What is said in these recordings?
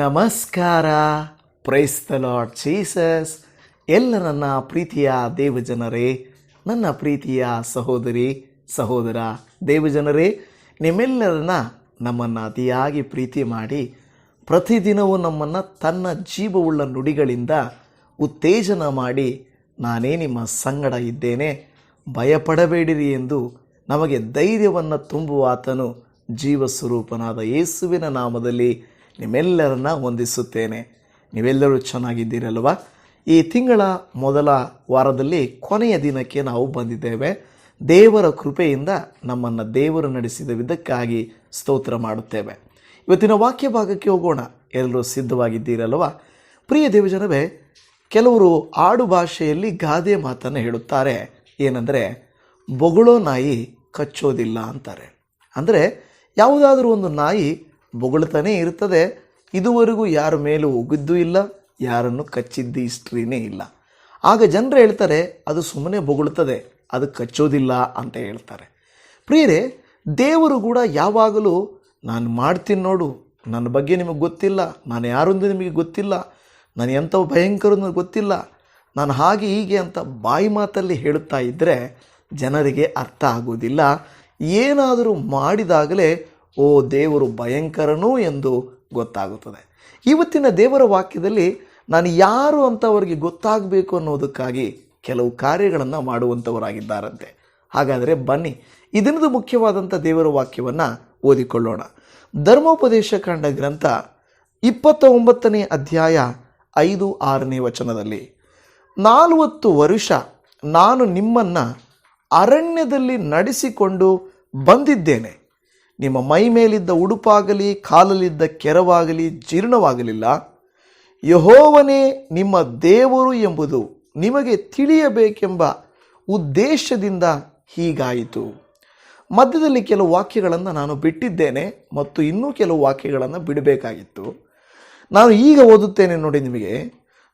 ನಮಸ್ಕಾರ. Praise the lord Jesus ಎಲ್ಲ ನನ್ನ ಪ್ರೀತಿಯ ದೇವಜನರೇ ನನ್ನ ಪ್ರೀತಿಯ ಸಹೋದರಿ, ಸಹೋದರ ದೇವಜನರೇ ನಿಮ್ಮೆಲ್ಲರನ್ನ ನಮ್ಮನ್ನು ಅತಿಯಾಗಿ ಪ್ರೀತಿ ಮಾಡಿ, ಪ್ರತಿದಿನವೂ ನಮ್ಮನ್ನು ತನ್ನ ಜೀವವುಳ್ಳ ನುಡಿಗಳಿಂದ ಉತ್ತೇಜನ ಮಾಡಿ ನಾನೇ ನಿಮ್ಮ ಸಂಗಡ ಇದ್ದೇನೆ. ಭಯಪಡಬೇಡಿರಿ ಎಂದು ನಮಗೆ ಧೈರ್ಯವನ್ನು ತುಂಬುವ ಆತನು ಜೀವ ಸ್ವರೂಪನಾದ ಯೇಸುವಿನ ನಾಮದಲ್ಲಿ ನಿಮ್ಮೆಲ್ಲರನ್ನ ವಂದಿಸುತ್ತೇನೆ. ನೀವೆಲ್ಲರೂ ಚೆನ್ನಾಗಿದ್ದೀರಲ್ವಾ? ಈ ತಿಂಗಳ ಮೊದಲ ವಾರದಲ್ಲಿ ಕೊನೆಯ ದಿನಕ್ಕೆ ನಾವು ಬಂದಿದ್ದೇವೆ. ದೇವರ ಕೃಪೆಯಿಂದ ನಮ್ಮನ್ನು ದೇವರು ನಡೆಸಿದ ವಿಧಕ್ಕಾಗಿ ಸ್ತೋತ್ರ ಮಾಡುತ್ತೇವೆ. ಇವತ್ತಿನ ವಾಕ್ಯ ಭಾಗಕ್ಕೆ ಹೋಗೋಣ. ಎಲ್ಲರೂ ಸಿದ್ಧವಾಗಿದ್ದೀರಲ್ವ? ಪ್ರಿಯ ದೇವಜನವೇ, ಕೆಲವರು ಆಡು ಭಾಷೆಯಲ್ಲಿ ಗಾದೆ ಮಾತನ್ನು ಹೇಳುತ್ತಾರೆ. ಏನಂದರೆ, ಬೊಗಳೋ ನಾಯಿ ಕಚ್ಚೋದಿಲ್ಲ ಅಂತಾರೆ. ಅಂದರೆ, ಯಾವುದಾದ್ರೂ ಒಂದು ನಾಯಿ ಬೊಗಳ್ತಾನೇ ಇರ್ತದೆ ಇದುವರೆಗೂ ಯಾರ ಮೇಲೂ ಉಗಿದ್ದೂ ಇಲ್ಲ, ಯಾರನ್ನು ಕಚ್ಚಿದ್ದು ಹಿಸ್ಟ್ರಿನೇ ಇಲ್ಲ. ಆಗ ಜನರು ಹೇಳ್ತಾರೆ, ಅದು ಸುಮ್ಮನೆ ಬೊಗಳ್ತದೆ ಅದು ಕಚ್ಚೋದಿಲ್ಲ ಅಂತ ಹೇಳ್ತಾರೆ. ಪ್ರಿಯರೇ, ದೇವರು ಕೂಡ ಯಾವಾಗಲೂ, ನಾನು ಮಾಡ್ತೀನಿ ನೋಡು, ನನ್ನ ಬಗ್ಗೆ ನಿಮಗೆ ಗೊತ್ತಿಲ್ಲ, ನಾನು ಯಾರೊಂದು ನಿಮಗೆ ಗೊತ್ತಿಲ್ಲ, ನಾನು ಎಂಥ ಭಯಂಕರ ಗೊತ್ತಿಲ್ಲ, ನಾನು ಹಾಗೆ ಹೀಗೆ ಅಂತ ಬಾಯಿ ಮಾತಲ್ಲಿ ಹೇಳುತ್ತಾ ಇದ್ದರೆ ಜನರಿಗೆ ಅರ್ಥ ಆಗುವುದಿಲ್ಲ. ಏನಾದರೂ ಮಾಡಿದಾಗಲೇ ಓ ದೇವರು ಭಯಂಕರನು ಎಂದು ಗೊತ್ತಾಗುತ್ತದೆ. ಇವತ್ತಿನ ದೇವರ ವಾಕ್ಯದಲ್ಲಿ ನಾನು ಯಾರು ಅಂತ ಅವರಿಗೆ ಗೊತ್ತಾಗಬೇಕು ಅನ್ನೋದಕ್ಕಾಗಿ ಕೆಲವು ಕಾರ್ಯಗಳನ್ನು ಮಾಡುವಂಥವರಾಗಿದ್ದಾರಂತೆ ಹಾಗಾದರೆ ಬನ್ನಿ, ಇದನ್ನದು ಮುಖ್ಯವಾದಂಥ ದೇವರ ವಾಕ್ಯವನ್ನು ಓದಿಕೊಳ್ಳೋಣ. ಧರ್ಮೋಪದೇಶ ಕಂಡ ಗ್ರಂಥ ಇಪ್ಪತ್ತ ಒಂಬತ್ತನೇ ಅಧ್ಯಾಯ ಐದು ಆರನೇ ವಚನದಲ್ಲಿ, ನಾಲ್ವತ್ತು ವರುಷ ನಾನು ನಿಮ್ಮನ್ನು ಅರಣ್ಯದಲ್ಲಿ ನಡೆಸಿಕೊಂಡು ಬಂದಿದ್ದೇನೆ. ನಿಮ್ಮ ಮೈ ಮೇಲಿದ್ದ ಉಡುಪಾಗಲಿ, ಕಾಲಲ್ಲಿದ್ದ ಕೆರವಾಗಲಿ, ಜೀರ್ಣವಾಗಲಿಲ್ಲ. ಯಹೋವನೇ ನಿಮ್ಮ ದೇವರು ಎಂಬುದು ನಿಮಗೆ ತಿಳಿಯಬೇಕೆಂಬ ಉದ್ದೇಶದಿಂದ ಹೀಗಾಯಿತು. ಮಧ್ಯದಲ್ಲಿ ಕೆಲವು ವಾಕ್ಯಗಳನ್ನು ನಾನು ಬಿಟ್ಟಿದ್ದೇನೆ ಮತ್ತು ಇನ್ನೂ ಕೆಲವು ವಾಕ್ಯಗಳನ್ನು ಬಿಡಬೇಕಾಗಿತ್ತು. ನಾನು ಈಗ ಓದುತ್ತೇನೆ ನೋಡಿ ನಿಮಗೆ.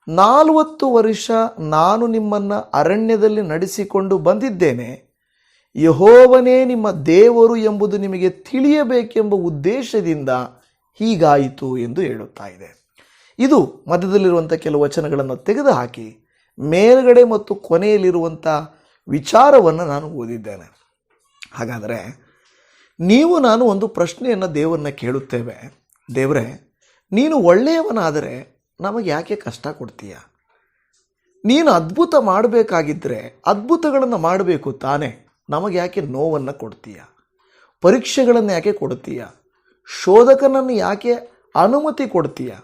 ನಾಲ್ವತ್ತು ವರ್ಷ ನಾನು ನಿಮ್ಮನ್ನು ಅರಣ್ಯದಲ್ಲಿ ನಡೆಸಿಕೊಂಡು ಬಂದಿದ್ದೇನೆ. ಯಹೋವನೇ ನಿಮ್ಮ ದೇವರು ಎಂಬುದು ನಿಮಗೆ ತಿಳಿಯಬೇಕೆಂಬ ಉದ್ದೇಶದಿಂದ ಹೀಗಾಯಿತು ಎಂದು ಹೇಳುತ್ತಾ ಇದೆ. ಇದು ಮಧ್ಯದಲ್ಲಿರುವಂಥ ಕೆಲವು ವಚನಗಳನ್ನು ತೆಗೆದುಹಾಕಿ ಮೇಲ್ಗಡೆ ಮತ್ತು ಕೊನೆಯಲ್ಲಿರುವಂಥ ವಿಚಾರವನ್ನು ನಾನು ಓದಿದ್ದೇನೆ. ಹಾಗಾದರೆ ನೀವು ನಾನು ಒಂದು ಪ್ರಶ್ನೆಯನ್ನು ದೇವರನ್ನ ಕೇಳುತ್ತೇವೆ. ದೇವರೇ, ನೀನು ಒಳ್ಳೆಯವನಾದರೆ ನಮಗೆ ಯಾಕೆ ಕಷ್ಟ ಕೊಡ್ತೀಯ? ನೀನು ಅದ್ಭುತ ಮಾಡಬೇಕಾಗಿದ್ದರೆ ಅದ್ಭುತಗಳನ್ನು ಮಾಡಬೇಕು ತಾನೇ. ನಮಗೆ ಯಾಕೆ ನೋವನ್ನು ಕೊಡ್ತೀಯ? ಪರೀಕ್ಷೆಗಳನ್ನು ಯಾಕೆ ಕೊಡ್ತೀಯ? ಶೋಧಕನನ್ನು ಯಾಕೆ ಅನುಮತಿ ಕೊಡ್ತೀಯ?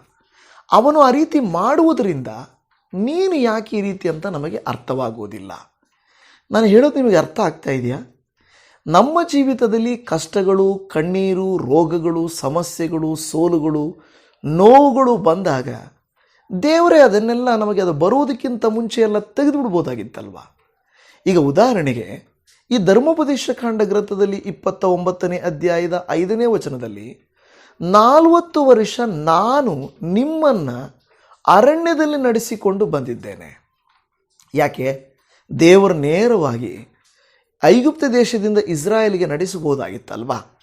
ಅವನು ಆ ರೀತಿ ಮಾಡುವುದರಿಂದ ನೀನು ಯಾಕೆ ಈ ರೀತಿ ಅಂತ ನಮಗೆ ಅರ್ಥವಾಗುವುದಿಲ್ಲ. ನಾನು ಹೇಳೋದು ನಿಮಗೆ ಅರ್ಥ ಆಗ್ತಾ ಇದೆಯಾ? ನಮ್ಮ ಜೀವಿತದಲ್ಲಿ ಕಷ್ಟಗಳು, ಕಣ್ಣೀರು, ರೋಗಗಳು, ಸಮಸ್ಯೆಗಳು, ಸೋಲುಗಳು, ನೋವುಗಳು ಬಂದಾಗ ದೇವರೇ ಅದನ್ನೆಲ್ಲ ನಮಗೆ ಅದು ಬರೋದಕ್ಕಿಂತ ಮುಂಚೆ ಎಲ್ಲ ತೆಗೆದುಬಿಡ್ಬೋದಾಗಿತ್ತಲ್ವ? ಈಗ ಉದಾಹರಣೆಗೆ ಈ ಧರ್ಮೋಪದೇಶ ಕಾಂಡ ಗ್ರಂಥದಲ್ಲಿ ಇಪ್ಪತ್ತ ಒಂಬತ್ತನೇ ಅಧ್ಯಾಯದ ಐದನೇ ವಚನದಲ್ಲಿ, ನಾಲ್ವತ್ತು ವರ್ಷ ನಾನು ನಿಮ್ಮನ್ನು ಅರಣ್ಯದಲ್ಲಿ ನಡೆಸಿಕೊಂಡು ಬಂದಿದ್ದೇನೆ. ಯಾಕೆ? ದೇವರು ನೇರವಾಗಿ ಐಗುಪ್ತ ದೇಶದಿಂದ ಇಸ್ರಾಯೇಲ್ಗೆ ನಡೆಸಬಹುದಾಗಿತ್ತಲ್ವಾ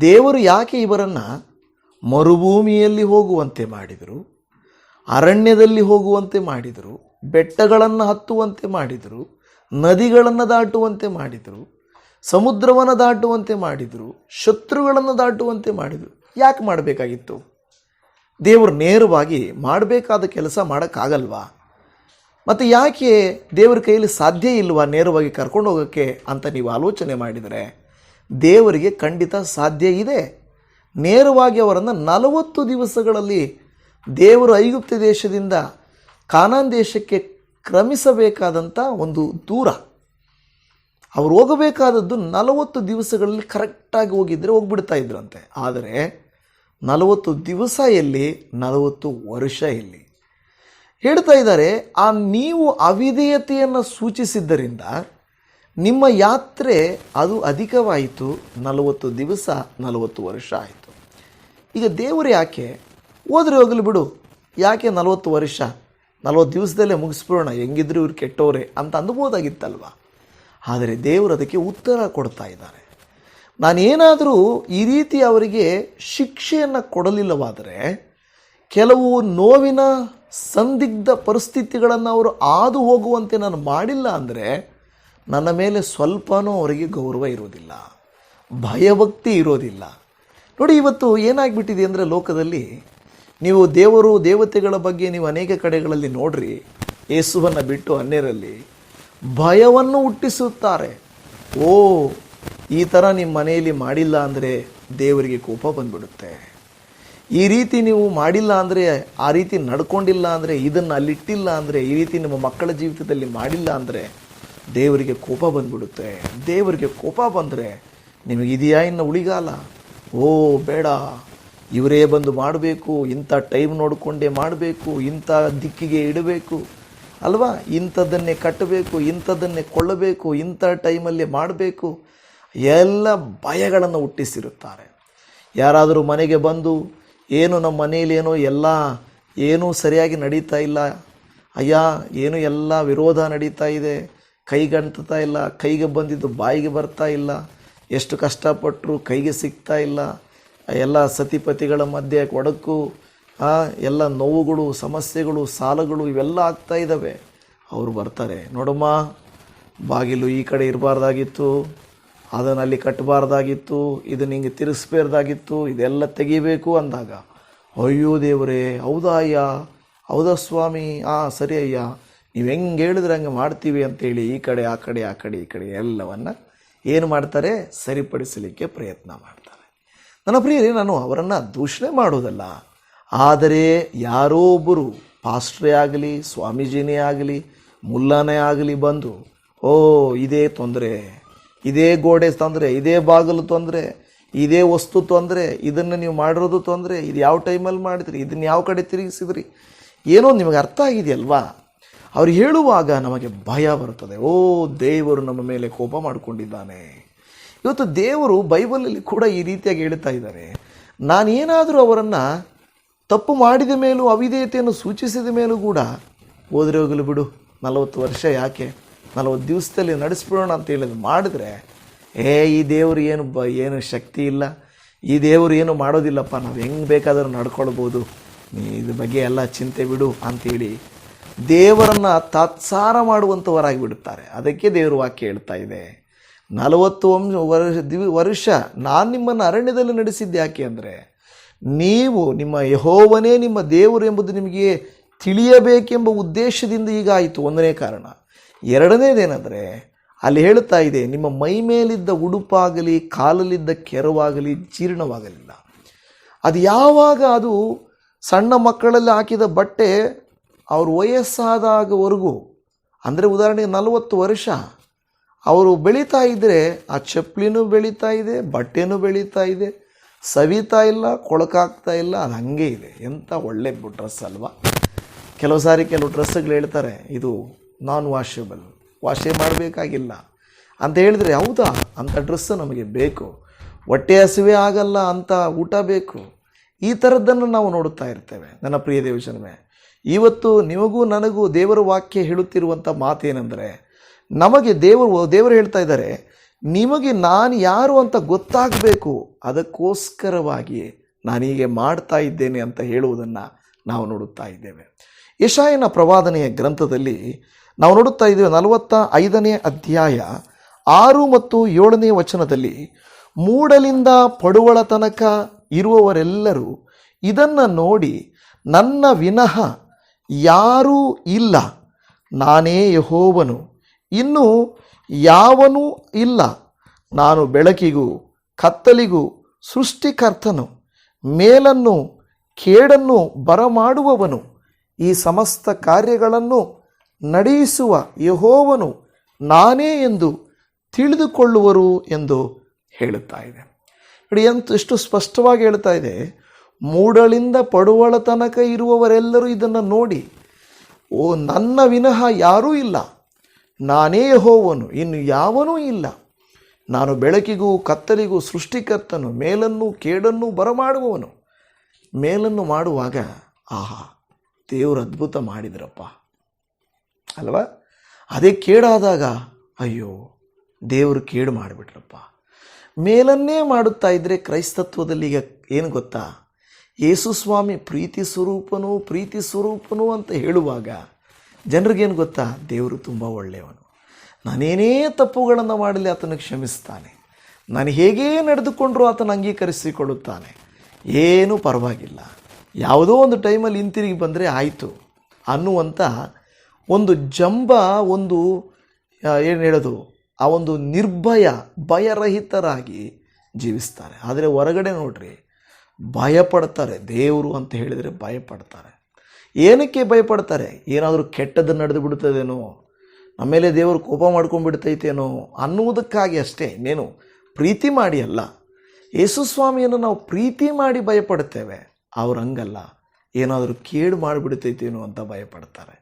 ದೇವರು ಯಾಕೆ ಇವರನ್ನು ಮರುಭೂಮಿಯಲ್ಲಿ ಹೋಗುವಂತೆ ಮಾಡಿದರು, ಅರಣ್ಯದಲ್ಲಿ ಹೋಗುವಂತೆ ಮಾಡಿದರು, ಬೆಟ್ಟಗಳನ್ನು ಹತ್ತುವಂತೆ ಮಾಡಿದರು ನದಿಗಳನ್ನು ದಾಟುವಂತೆ ಮಾಡಿದರು, ಸಮುದ್ರವನ್ನು ದಾಟುವಂತೆ ಮಾಡಿದರು, ಶತ್ರುಗಳನ್ನು ದಾಟುವಂತೆ ಮಾಡಿದರು. ಯಾಕೆ ಮಾಡಬೇಕಾಗಿತ್ತು? ದೇವರು ನೇರವಾಗಿ ಮಾಡಬೇಕಾದ ಕೆಲಸ ಮಾಡೋಕ್ಕಾಗಲ್ವಾ? ಮತ್ತು ಯಾಕೆ ದೇವರ ಕೈಯಲ್ಲಿ ಸಾಧ್ಯ ಇಲ್ವಾ ನೇರವಾಗಿ ಕರ್ಕೊಂಡು ಹೋಗೋಕ್ಕೆ ಅಂತ ನೀವು ಆಲೋಚನೆ ಮಾಡಿದರೆ? ದೇವರಿಗೆ ಖಂಡಿತ ಸಾಧ್ಯ ಇದೆ. ನೇರವಾಗಿ ಅವರನ್ನು ನಲವತ್ತು ದಿವಸಗಳಲ್ಲಿ ದೇವರು ಐಗುಪ್ತ ದೇಶದಿಂದ ಕಾನಾನ್ ದೇಶಕ್ಕೆ ಕ್ರಮಿಸಬೇಕಾದಂಥ ಒಂದು ದೂರ. ಅವ್ರು ಹೋಗಬೇಕಾದದ್ದು ನಲವತ್ತು ದಿವಸಗಳಲ್ಲಿ ಕರೆಕ್ಟಾಗಿ ಹೋಗಿದ್ದರೆ ಹೋಗ್ಬಿಡ್ತಾ ಇದ್ರಂತೆ. ಆದರೆ ನಲವತ್ತು ದಿವಸ ಎಲ್ಲಿ? ನಲವತ್ತು ವರ್ಷ ಎಲ್ಲಿ? ಹೇಳ್ತಾ ಇದ್ದಾರೆ, ಆ ನೀವು ಅವಿಧೇಯತೆಯನ್ನು ಸೂಚಿಸಿದ್ದರಿಂದ ನಿಮ್ಮ ಯಾತ್ರೆ ಅದು ಅಧಿಕವಾಯಿತು, ನಲವತ್ತು ದಿವಸ, ನಲವತ್ತು ವರ್ಷ ಆಯಿತು. ಈಗ ದೇವರು ಯಾಕೆ? ಹೋದರೆ ಹೋಗಲಿ ಬಿಡು. ಯಾಕೆ ನಲವತ್ತು ವರ್ಷ? ನಲವತ್ತು ದಿವಸದಲ್ಲೇ ಮುಗಿಸ್ಬಿಡೋಣ, ಹೆಂಗಿದ್ರು ಇವ್ರು ಕೆಟ್ಟವರೇ ಅಂತ ಅನ್ಬೋದಾಗಿತ್ತಲ್ವ? ಆದರೆ ದೇವರು ಅದಕ್ಕೆ ಉತ್ತರ ಕೊಡ್ತಾ ಇದ್ದಾರೆ. ನಾನೇನಾದರೂ ಈ ರೀತಿ ಅವರಿಗೆ ಶಿಕ್ಷೆಯನ್ನು ಕೊಡಲಿಲ್ಲವಾದರೆ ಕೆಲವು ನೋವಿನ ಸಂದಿಗ್ಧ ಪರಿಸ್ಥಿತಿಗಳನ್ನು ಅವರು ಹಾದು ಹೋಗುವಂತೆ ನಾನು ಮಾಡಿಲ್ಲ ಅಂದರೆ ನನ್ನ ಮೇಲೆ ಸ್ವಲ್ಪನೂ ಅವರಿಗೆ ಗೌರವ ಇರೋದಿಲ್ಲ, ಭಯಭಕ್ತಿ ಇರೋದಿಲ್ಲ. ನೋಡಿ, ಇವತ್ತು ಏನಾಗ್ಬಿಟ್ಟಿದೆ ಅಂದರೆ ಲೋಕದಲ್ಲಿ ನೀವು ದೇವರು, ದೇವತೆಗಳ ಬಗ್ಗೆ ನೀವು ಅನೇಕ ಕಡೆಗಳಲ್ಲಿ ನೋಡ್ರಿ. ಯೇಸುವನ್ನು ಬಿಟ್ಟು ಅನ್ಯರಲ್ಲಿ ಭಯವನ್ನು ಹುಟ್ಟಿಸುತ್ತಾರೆ. ಓ, ಈ ಥರ ನಿಮ್ಮ ಮನೆಯಲ್ಲಿ ಮಾಡಿಲ್ಲ ಅಂದರೆ ದೇವರಿಗೆ ಕೋಪ ಬಂದ್ಬಿಡುತ್ತೆ. ಈ ರೀತಿ ನೀವು ಮಾಡಿಲ್ಲ ಅಂದರೆ, ಆ ರೀತಿ ನಡ್ಕೊಂಡಿಲ್ಲ ಅಂದರೆ, ಇದನ್ನು ಅಲ್ಲಿಟ್ಟಿಲ್ಲ ಅಂದರೆ, ಈ ರೀತಿ ನಿಮ್ಮ ಮಕ್ಕಳ ಜೀವಿತದಲ್ಲಿ ಮಾಡಿಲ್ಲ ಅಂದರೆ ದೇವರಿಗೆ ಕೋಪ ಬಂದ್ಬಿಡುತ್ತೆ. ದೇವರಿಗೆ ಕೋಪ ಬಂದರೆ ನಿಮಗೆ ಇದೆಯಾ ಇನ್ನು ಉಳಿಗಾಲ? ಓ, ಬೇಡ. ಇವರೇ ಬಂದು ಮಾಡಬೇಕು, ಇಂಥ ಟೈಮ್ ನೋಡಿಕೊಂಡೇ ಮಾಡಬೇಕು, ಇಂಥ ದಿಕ್ಕಿಗೆ ಇಡಬೇಕು. ಅಲ್ವಾ? ಇಂಥದ್ದನ್ನೇ ಕಟ್ಟಬೇಕು, ಇಂಥದ್ದನ್ನೇ ಕೊಳ್ಳಬೇಕು, ಇಂಥ ಟೈಮಲ್ಲಿ ಮಾಡಬೇಕು. ಎಲ್ಲ ಭಯಗಳನ್ನು ಹುಟ್ಟಿಸಿರುತ್ತಾರೆ. ಯಾರಾದರೂ ಮನೆಗೆ ಬಂದು, ಏನು ನಮ್ಮ ಮನೆಯಲ್ಲಿ ಏನೋ ಎಲ್ಲ, ಏನೂ ಸರಿಯಾಗಿ ನಡೀತಾ ಇಲ್ಲ. ಅಯ್ಯ, ಏನು ಎಲ್ಲ ವಿರೋಧ ನಡೀತಾ ಇದೆ. ಕೈಗಂಟ್ತಾ ಇಲ್ಲ. ಕೈಗೆ ಬಂದಿದ್ದು ಬಾಯಿಗೆ ಬರ್ತಾ ಇಲ್ಲ. ಎಷ್ಟು ಕಷ್ಟಪಟ್ಟರು ಕೈಗೆ ಸಿಗ್ತಾ ಇಲ್ಲ. ಎಲ್ಲ ಸತಿಪತಿಗಳ ಮಧ್ಯೆ ಕೊಡಕು ಎಲ್ಲ ನೋವುಗಳು, ಸಮಸ್ಯೆಗಳು, ಸಾಲಗಳು ಇವೆಲ್ಲ ಆಗ್ತಾ ಇದ್ದಾವೆ. ಅವರು ಬರ್ತಾರೆ. ನೋಡಮ್ಮ, ಬಾಗಿಲು ಈ ಕಡೆ ಇರಬಾರ್ದಾಗಿತ್ತು ಅದನ್ನು ಅಲ್ಲಿ ಕಟ್ಟಬಾರ್ದಾಗಿತ್ತು ಇದನ್ನ ಹಿಂಗೆ ತಿರುಗಿಸ್ಬಾರ್ದಾಗಿತ್ತು ಇದೆಲ್ಲ ತೆಗಿಬೇಕು ಅಂದಾಗ, ಅಯ್ಯೋ ದೇವರೇ, ಹೌದಾ ಅಯ್ಯ? ಹೌದಾ ಸ್ವಾಮಿ? ಆ, ಸರಿ ಅಯ್ಯ. ನೀವು ಹೆಂಗೆ ಹೇಳಿದ್ರೆ ಹಂಗೆ ಮಾಡ್ತೀವಿ ಅಂತೇಳಿ ಈ ಕಡೆ, ಆ ಕಡೆ ಆ ಕಡೆ, ಈ ಕಡೆ ಎಲ್ಲವನ್ನು ಏನು ಮಾಡ್ತಾರೆ? ಸರಿಪಡಿಸಲಿಕ್ಕೆ ಪ್ರಯತ್ನ ಮಾಡ್ತಾರೆ. ನನ್ನ ಪ್ರಿಯರೇ, ನಾನು ಅವರನ್ನು ದೂಷಣೆ ಮಾಡೋದಲ್ಲ. ಆದರೆ ಯಾರೋ ಒಬ್ಬರು ಪಾಸ್ಟ್ರೇ ಆಗಲಿ, ಸ್ವಾಮೀಜಿನೇ ಆಗಲಿ, ಮುಲ್ಲಾನೇ ಆಗಲಿ ಬಂದು, ಓ, ಇದೇ ತೊಂದರೆ, ಇದೇ ಗೋಡೆ ತೊಂದರೆ, ಇದೇ ಬಾಗಿಲು ತೊಂದರೆ, ಇದೇ ವಸ್ತು ತೊಂದರೆ, ಇದನ್ನು ನೀವು ಮಾಡಿರೋದು ತೊಂದರೆ, ಇದು ಯಾವ ಟೈಮಲ್ಲಿ ಮಾಡಿದ್ರಿ, ಇದನ್ನು ಯಾವ ಕಡೆ ತಿರುಗಿಸಿದ್ರಿ? ಏನೋ ನಿಮಗೆ ಅರ್ಥ ಆಗಿದೆಯಲ್ವಾ? ಅವ್ರು ಹೇಳುವಾಗ ನಮಗೆ ಭಯ ಬರುತ್ತದೆ. ಓ, ದೇವರು ನಮ್ಮ ಮೇಲೆ ಕೋಪ ಮಾಡಿಕೊಂಡಿದ್ದಾನೆ. ಇವತ್ತು ದೇವರು ಬೈಬಲಲ್ಲಿ ಕೂಡ ಈ ರೀತಿಯಾಗಿ ಹೇಳ್ತಾ ಇದ್ದಾರೆ. ನಾನೇನಾದರೂ ಅವರನ್ನು ತಪ್ಪು ಮಾಡಿದ ಮೇಲೂ ಅವಿಧೇಯತೆಯನ್ನು ಸೂಚಿಸಿದ ಮೇಲೂ ಕೂಡ ಹೋದರೆ ಹೋಗಲು ಬಿಡು, ನಲವತ್ತು ವರ್ಷ ಯಾಕೆ, ನಲವತ್ತು ದಿವಸದಲ್ಲಿ ನಡೆಸ್ಬಿಡೋಣ ಅಂತ ಹೇಳಿದ್ ಮಾಡಿದ್ರೆ, ಏ, ಈ ದೇವರು ಏನು ಬ, ಏನು ಶಕ್ತಿ ಇಲ್ಲ, ಈ ದೇವರು ಏನು ಮಾಡೋದಿಲ್ಲಪ್ಪ, ನಾವು ಹೆಂಗೆ ಬೇಕಾದರೂ ನಡ್ಕೊಳ್ಬೋದು, ನೀ ಇದ್ರ ಬಗ್ಗೆ ಎಲ್ಲ ಚಿಂತೆ ಬಿಡು ಅಂತೇಳಿ ದೇವರನ್ನು ತಾತ್ಸಾರ ಮಾಡುವಂಥವರಾಗಿ ಬಿಡುತ್ತಾರೆ. ಅದಕ್ಕೆ ದೇವರು ವಾಕ್ಯ ಹೇಳ್ತಾ ಇದೆ. ನಲವತ್ತು ವಂಶ ವರ್ಷ ದಿವ ವರ್ಷ ನಾನು ನಿಮ್ಮನ್ನು ಅರಣ್ಯದಲ್ಲಿ ನಡೆಸಿದ್ದೆ ಯಾಕೆ ಅಂದರೆ ನೀವು ನಿಮ್ಮ ಯಹೋವನೇ ನಿಮ್ಮ ದೇವರು ಎಂಬುದು ನಿಮಗೆ ತಿಳಿಯಬೇಕೆಂಬ ಉದ್ದೇಶದಿಂದ ಈಗ ಆಯಿತು. ಒಂದನೇ ಕಾರಣ. ಎರಡನೇದೇನೆಂದರೆ ಅಲ್ಲಿ ಹೇಳುತ್ತಾ ಇದೆ, ನಿಮ್ಮ ಮೈ ಮೇಲಿದ್ದ ಉಡುಪಾಗಲಿ, ಕಾಲಲ್ಲಿದ್ದ ಕೆರವಾಗಲಿ ಜೀರ್ಣವಾಗಲಿಲ್ಲ. ಅದು ಯಾವಾಗ ಅದು ಸಣ್ಣ ಮಕ್ಕಳಲ್ಲಿ ಹಾಕಿದ ಬಟ್ಟೆ ಅವ್ರ ವಯಸ್ಸಾದಾಗವರೆಗೂ, ಅಂದರೆ ಉದಾಹರಣೆಗೆ ನಲವತ್ತು ವರ್ಷ ಅವರು ಬೆಳೀತಾ ಇದ್ದರೆ ಆ ಚಪ್ಪಲಿನೂ ಬೆಳೀತಾ ಇದೆ, ಬಟ್ಟೆನೂ ಬೆಳೀತಾ ಇದೆ. ಸವಿತಾ ಇಲ್ಲ, ಕೊಳಕಾಗ್ತಾ ಇಲ್ಲ, ಅದು ಹಾಗೆ ಇದೆ. ಎಂಥ ಒಳ್ಳೆ ಡ್ರೆಸ್ ಅಲ್ವಾ? ಕೆಲವು ಸಾರಿ ಕೆಲವು ಡ್ರೆಸ್ಗಳು ಹೇಳ್ತಾರೆ, ಇದು ನಾನ್ ವಾಷೇಬಲ್ ವಾಶೇ ಮಾಡಬೇಕಾಗಿಲ್ಲ. ಅಂತ ಹೇಳಿದ್ರೆ, ಹೌದಾ? ಅಂಥ ಡ್ರೆಸ್ಸು ನಮಗೆ ಬೇಕು. ಹೊಟ್ಟೆ ಹಸಿವೆ ಆಗಲ್ಲ ಅಂತ ಊಟ ಬೇಕು. ಈ ಥರದ್ದನ್ನು ನಾವು ನೋಡುತ್ತಾ ಇರ್ತೇವೆ, ನನ್ನ ಪ್ರಿಯ ದೇವಜನ್ಮೆ ಇವತ್ತು ನಿಮಗೂ ನನಗೂ ದೇವರ ವಾಕ್ಯ ಹೇಳುತ್ತಿರುವಂಥ ಮಾತೇನೆಂದರೆ ನಮಗೆ ದೇವರು ದೇವರು ಹೇಳ್ತಾ ಇದ್ದಾರೆ, ನಿಮಗೆ ನಾನು ಯಾರು ಅಂತ ಗೊತ್ತಾಗಬೇಕು ಅದಕ್ಕೋಸ್ಕರವಾಗಿ ನಾನು ಹೀಗೆ ಮಾಡ್ತಾ ಇದ್ದೇನೆ ಅಂತ ಹೇಳುವುದನ್ನು ನಾವು ನೋಡುತ್ತಾ ಇದ್ದೇವೆ. ಯಶಾಯನ ಪ್ರವಾದನೆಯ ಗ್ರಂಥದಲ್ಲಿ ನಾವು ನೋಡುತ್ತಾ ಇದ್ದೇವೆ, ನಲವತ್ತ ಐದನೇ ಅಧ್ಯಾಯ ಆರು ಮತ್ತು ಏಳನೇ ವಚನದಲ್ಲಿ, ಮೂಡಲಿಂದ ಪಡುವಳ ತನಕ ಇರುವವರೆಲ್ಲರೂ ಇದನ್ನು ನೋಡಿ ನನ್ನ ವಿನಃ ಯಾರೂ ಇಲ್ಲ, ನಾನೇ ಯಹೋವನು. ಇನ್ನು ಯಾವನೂ ಇಲ್ಲ. ನಾನು ಬೆಳಕಿಗೂ ಕತ್ತಲಿಗೂ ಸೃಷ್ಟಿಕರ್ತನು. ಮೇಲನ್ನು ಕೇಡನ್ನು ಬರಮಾಡುವವನು. ಈ ಸಮಸ್ತ ಕಾರ್ಯಗಳನ್ನು ನಡೆಯಿಸುವ ಯಹೋವನು ನಾನೇ ಎಂದು ತಿಳಿದುಕೊಳ್ಳುವರು ಎಂದು ಹೇಳುತ್ತಾ ಇದೆ. ನೋಡಿ, ಎಂತ ಎಷ್ಟು ಸ್ಪಷ್ಟವಾಗಿ ಹೇಳ್ತಾ ಇದೆ. ಮೂಡಳಿಂದ ಪಡುವಳ ತನಕ ಇರುವವರೆಲ್ಲರೂ ಇದನ್ನು ನೋಡಿ. ಓ, ನನ್ನ ವಿನಃ ಯಾರೂ ಇಲ್ಲ. ನಾನೇ ಹೋವನು ಇನ್ನು ಯಾವನೂ ಇಲ್ಲ. ನಾನು ಬೆಳಕಿಗೂ ಕತ್ತಲಿಗೂ ಸೃಷ್ಟಿಕರ್ತನು, ಮೇಲನ್ನು ಕೇಡನ್ನು ಬರಮಾಡುವವನು. ಮೇಲನ್ನು ಮಾಡುವಾಗ, ಆಹಾ, ದೇವರು ಅದ್ಭುತ ಮಾಡಿದ್ರಪ್ಪ. ಅಲ್ವಾ? ಅದೇ ಕೇಡಾದಾಗ, ಅಯ್ಯೋ, ದೇವರು ಕೇಡು ಮಾಡಿಬಿಟ್ರಪ್ಪ. ಮೇಲನ್ನೇ ಮಾಡುತ್ತಾ ಇದ್ದರೆ ಕ್ರೈಸ್ತತ್ವದಲ್ಲಿ ಈಗ ಏನು ಗೊತ್ತಾ? ಯೇಸುಸ್ವಾಮಿ ಪ್ರೀತಿ ಸ್ವರೂಪನು ಪ್ರೀತಿ ಸ್ವರೂಪನು ಅಂತ ಹೇಳುವಾಗ ಜನರಿಗೇನು ಗೊತ್ತಾ? ದೇವರು ತುಂಬ ಒಳ್ಳೆಯವನು. ನಾನೇನೇ ತಪ್ಪುಗಳನ್ನು ಮಾಡಲಿ ಆತನಿಗೆ ಕ್ಷಮಿಸ್ತಾನೆ. ನಾನು ಹೇಗೇ ನಡೆದುಕೊಂಡರೂ ಆತನ ಅಂಗೀಕರಿಸಿಕೊಳ್ಳುತ್ತಾನೆ. ಏನೂ ಪರವಾಗಿಲ್ಲ. ಯಾವುದೋ ಒಂದು ಟೈಮಲ್ಲಿ ಹಿಂತಿರುಗಿ ಬಂದರೆ ಆಯಿತು. ಅನ್ನುವಂಥ ಒಂದು ಜಂಬ, ಒಂದು ಏನು ಹೇಳೋದು? ಆ ಒಂದು ನಿರ್ಭಯ, ಭಯರಹಿತರಾಗಿ ಜೀವಿಸ್ತಾರೆ. ಆದರೆ ಹೊರಗಡೆ ನೋಡ್ರಿ, ಭಯಪಡ್ತಾರೆ. ದೇವರು ಅಂತ ಹೇಳಿದರೆ ಭಯಪಡ್ತಾರೆ. ಏನಕ್ಕೆ ಭಯಪಡ್ತಾರೆ? ಏನಾದರೂ ಕೆಟ್ಟದ್ದು ನಡೆದು ಬಿಡ್ತದೇನೋ? ನಮ್ಮ ಮೇಲೆ ದೇವರು ಕೋಪ ಮಾಡ್ಕೊಂಡ್ಬಿಡ್ತೈತೇನೋ ಅನ್ನುವುದಕ್ಕಾಗಿ ಅಷ್ಟೇ, ಇನ್ನೇನು ಪ್ರೀತಿ ಮಾಡಿ ಅಲ್ಲ. ಯೇಸು ಸ್ವಾಮಿಯನ್ನು ನಾವು ಪ್ರೀತಿ ಮಾಡಿ ಭಯಪಡ್ತೇವೆ. ಅವ್ರು ಹಂಗಲ್ಲ. ಏನಾದರೂ ಕೇಡು ಮಾಡಿಬಿಡ್ತೈತೇನೋ ಅಂತ ಭಯಪಡ್ತಾರೆ.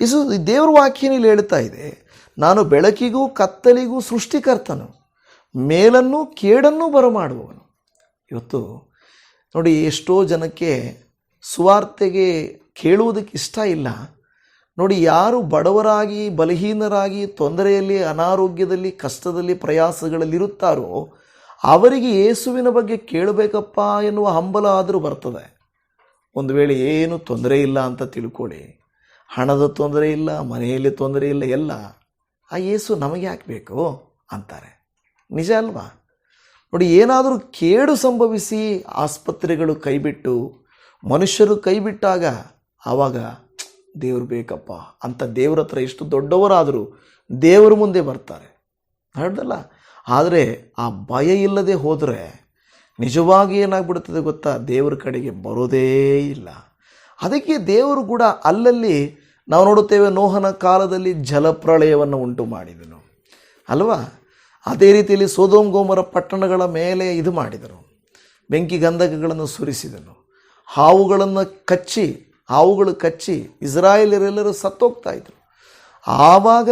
ಯೇಸು ದೇವ್ರ ವಾಕ್ಯನಲ್ಲಿ ಹೇಳ್ತಾ ಇದೆ, ನಾನು ಬೆಳಕಿಗೂ ಕತ್ತಲಿಗೂ ಸೃಷ್ಟಿಕರ್ತನು. ಮೇಲನ್ನು ಕೇಡನ್ನು ಬರಮಾಡುವವನು. ಇವತ್ತು ನೋಡಿ ಎಷ್ಟೋ ಜನಕ್ಕೆ ಸುವಾರ್ತೆಗೆ ಕೇಳುವುದಕ್ಕೆ ಇಷ್ಟ ಇಲ್ಲ. ನೋಡಿ, ಯಾರು ಬಡವರಾಗಿ, ಬಲಹೀನರಾಗಿ, ತೊಂದರೆಯಲ್ಲಿ, ಅನಾರೋಗ್ಯದಲ್ಲಿ, ಕಷ್ಟದಲ್ಲಿ ಪ್ರಯಾಸಗಳಲ್ಲಿರುತ್ತಾರೋ ಅವರಿಗೆ ಯೇಸುವಿನ ಬಗ್ಗೆ ಕೇಳಬೇಕಪ್ಪ ಎನ್ನುವ ಹಂಬಲ ಆದರೂ ಬರ್ತದೆ. ಒಂದು ವೇಳೆ ಏನು ತೊಂದರೆ ಇಲ್ಲ ಅಂತ ತಿಳ್ಕೊಳ್ಳಿ. ಹಣದ ತೊಂದರೆ ಇಲ್ಲ, ಮನೆಯಲ್ಲಿ ತೊಂದರೆ ಇಲ್ಲ, ಎಲ್ಲ. ಆ ಯೇಸು ನಮಗೆ ಯಾಕೆ ಅಂತಾರೆ. ನಿಜ ಅಲ್ವಾ? ನೋಡಿ, ಏನಾದರೂ ಕೇಡು ಸಂಭವಿಸಿ ಆಸ್ಪತ್ರೆಗಳು ಕೈಬಿಟ್ಟು, ಮನುಷ್ಯರು ಕೈಬಿಟ್ಟಾಗ ಆವಾಗ ದೇವ್ರು ಬೇಕಪ್ಪ ಅಂತ ದೇವ್ರ ಹತ್ರ ಎಷ್ಟು ದೊಡ್ಡವರಾದರೂ ದೇವರ ಮುಂದೆ ಬರ್ತಾರೆ. ಹೇಳ್ದಲ್ಲ ಆದರೆ ಆ ಭಯ ಇಲ್ಲದೆ ಹೋದರೆ ನಿಜವಾಗಿ ಏನಾಗ್ಬಿಡ್ತದೆ ಗೊತ್ತಾ? ದೇವರ ಕಡೆಗೆ ಬರೋದೇ ಇಲ್ಲ. ಅದಕ್ಕೆ ದೇವರು ಕೂಡ ಅಲ್ಲಲ್ಲಿ ನಾವು ನೋಡುತ್ತೇವೆ ನೋಹನ ಕಾಲದಲ್ಲಿ ಜಲಪ್ರಳಯವನ್ನು ಉಂಟು ಮಾಡಿದನು. ಅಲ್ವಾ? ಅದೇ ರೀತಿಯಲ್ಲಿ ಸೋದೋಂಗೋಮರ ಪಟ್ಟಣಗಳ ಮೇಲೆ ಇದು ಮಾಡಿದನು. ಬೆಂಕಿ ಗಂಧಕಗಳನ್ನು ಸುರಿಸಿದನು. ಹಾವುಗಳನ್ನು ಕಚ್ಚಿ ಹಾವುಗಳು ಕಚ್ಚಿ ಇಸ್ರಾಯೇಲರೆಲ್ಲರೂ ಸತ್ತೋಗ್ತಾ ಇದ್ರು. ಆವಾಗ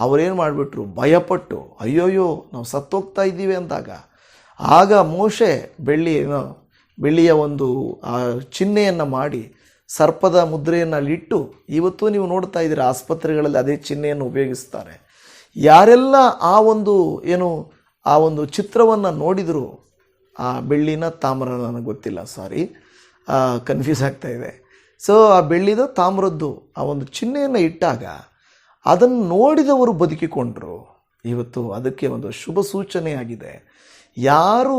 ಅವರೇನು ಮಾಡಿಬಿಟ್ರು? ಭಯಪಟ್ಟು, ಅಯ್ಯೋಯ್ಯೋ, ನಾವು ಸತ್ತೋಗ್ತಾ ಇದ್ದೀವಿ ಅಂದಾಗ, ಆಗ ಮೋಶೆ ಬೆಳ್ಳಿ, ಏನೋ, ಬೆಳ್ಳಿಯ ಒಂದು ಚಿಹ್ನೆಯನ್ನು ಮಾಡಿ ಸರ್ಪದ ಮುದ್ರೆಯನ್ನು ಅಲ್ಲಿಟ್ಟು ಇವತ್ತು ನೀವು ನೋಡ್ತಾ ಇದ್ದೀರ, ಆಸ್ಪತ್ರೆಗಳಲ್ಲಿ ಅದೇ ಚಿಹ್ನೆಯನ್ನು ಉಪಯೋಗಿಸ್ತಾರೆ. ಯಾರೆಲ್ಲ ಆ ಒಂದು, ಏನು, ಆ ಒಂದು ಚಿತ್ರವನ್ನು ನೋಡಿದರೂ? ಆ ಬೆಳ್ಳಿನ ತಾಮ್ರ ನನಗೆ ಗೊತ್ತಿಲ್ಲ, ಸಾರಿ. ಕನ್ಫ್ಯೂಸ್ ಆಗ್ತಾ ಇದೆ. ಸೊ ಆ ಬೆಳ್ಳಿದ ತಾಮ್ರದ್ದು ಆ ಒಂದು ಚಿಹ್ನೆಯನ್ನು ಇಟ್ಟಾಗ ಅದನ್ನು ನೋಡಿದವರು ಬದುಕಿಕೊಂಡರು. ಇವತ್ತು ಅದಕ್ಕೆ ಒಂದು ಶುಭ ಸೂಚನೆಯಾಗಿದೆ. ಯಾರು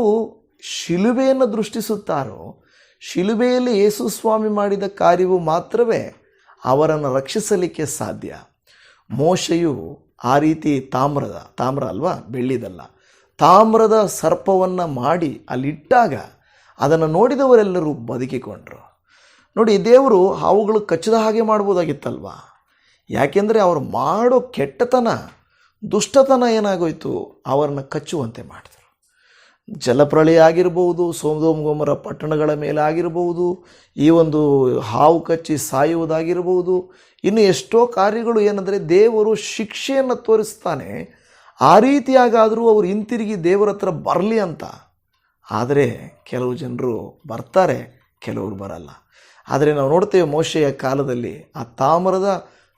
ಶಿಲುಬೆಯನ್ನು ದೃಷ್ಟಿಸುತ್ತಾರೋ, ಶಿಲುಬೆಯಲ್ಲಿ ಯೇಸು ಸ್ವಾಮಿ ಮಾಡಿದ ಕಾರ್ಯವು ಮಾತ್ರವೇ ಅವರನ್ನು ರಕ್ಷಿಸಲಿಕ್ಕೆ ಸಾಧ್ಯ. ಮೋಶೆಯು ಆ ರೀತಿ ತಾಮ್ರದ, ತಾಮ್ರ ಅಲ್ವಾ? ಬೆಳ್ಳಿದಲ್ಲ. ತಾಮ್ರದ ಸರ್ಪವನ್ನು ಮಾಡಿ ಅಲ್ಲಿಟ್ಟಾಗ ಅದನ್ನು ನೋಡಿದವರೆಲ್ಲರೂ ಬದುಕಿಕೊಂಡ್ರು. ನೋಡಿ ದೇವರು ಹಾವುಗಳು ಕಚ್ಚಿದ ಹಾಗೆ ಮಾಡ್ಬೋದಾಗಿತ್ತಲ್ವ? ಯಾಕೆಂದರೆ ಅವರು ಮಾಡೋ ಕೆಟ್ಟತನ, ದುಷ್ಟತನ ಏನಾಗೋಯಿತು? ಅವರನ್ನು ಕಚ್ಚುವಂತೆ ಮಾಡಿದರು. ಜಲಪ್ರಳಯ ಆಗಿರ್ಬೋದು ಸೋಮದೋಮಗೊಮ್ಮರ ಪಟ್ಟಣಗಳ ಮೇಲೆ ಆಗಿರ್ಬೋದು, ಈ ಒಂದು ಹಾವು ಕಚ್ಚಿ ಸಾಯುವುದಾಗಿರ್ಬೋದು, ಇನ್ನು ಎಷ್ಟೋ ಕಾರ್ಯಗಳು ಏನಂದರೆ ದೇವರು ಶಿಕ್ಷೆಯನ್ನು ತೋರಿಸ್ತಾನೆ. ಆ ರೀತಿಯಾಗಾದರೂ ಅವರು ಹಿಂತಿರುಗಿ ದೇವರ ಹತ್ರ ಬರಲಿ ಅಂತ. ಆದರೆ ಕೆಲವು ಜನರು ಬರ್ತಾರೆ, ಕೆಲವರು ಬರಲ್ಲ. ಆದರೆ ನಾವು ನೋಡ್ತೇವೆ ಮೋಶೆಯ ಕಾಲದಲ್ಲಿ ಆ ತಾಮ್ರದ